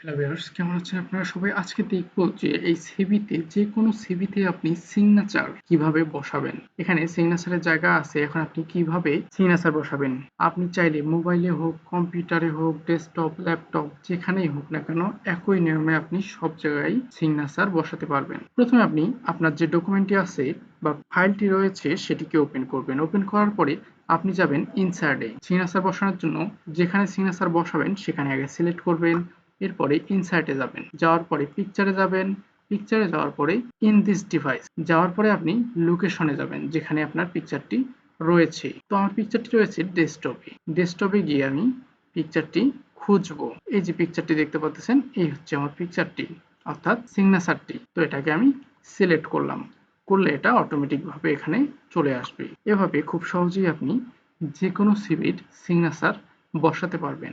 Hello viewers কেমন আছেন আপনারা সবাই? আজকে দেখব যে এই সিভিতে, যে কোনো সিভিতে আপনি সিগনেচার কীভাবে বসাবেন? এখানে সিগনেচারের জায়গা আছে। এখন আপনি কীভাবে সিগনেচার বসাবেন? আপনি চাইলে মোবাইলে হোক কম্পিউটারে হোক ডেস্কটপ ল্যাপটপ যেখানেই হোক না কেন, একই নিয়মে আপনি সব জায়গায় সিগনেচার বসাতে পারবেন। প্রথমে আপনি আপনার যে ডকুমেন্টটি আছে বা ফাইলটি রয়েছে, সেটিকে ওপেন করবেন। ওপেন করার পরে আপনি যাবেন ইনসার্টে সিগনেচার বসানোর জন্য যেখানে সিগনেচার বসাবেন, সেখানে আগে সিলেক্ট করবেন। এরপরে ইনসার্টে যাবেন। যাওয়ার পরে পিকচারে যাবেন। পিকচারে যাওয়ার পরে ইন দিস ডিভাইস যাওয়ার পরে আপনি লোকেশনে যাবেন, যেখানে আপনার পিকচারটি রয়েছে। তো আমার পিকচারটি রয়েছে ডেস্কটপে ডেস্কটপে গিয়ে আমি পিকচারটি খুঁজবো। এই যে পিকচারটি দেখতে পাচ্ছেন, এই হচ্ছে আমার পিকচারটি অর্থাৎ সিগনেচারটি তো এটাকে আমি সিলেক্ট করলাম। করলে এটা অটোমেটিকভাবে এখানে চলে আসবে। এভাবে খুব সহজেই আপনি যে কোনো সিভির সিগনেচার বসাতে পারবেন।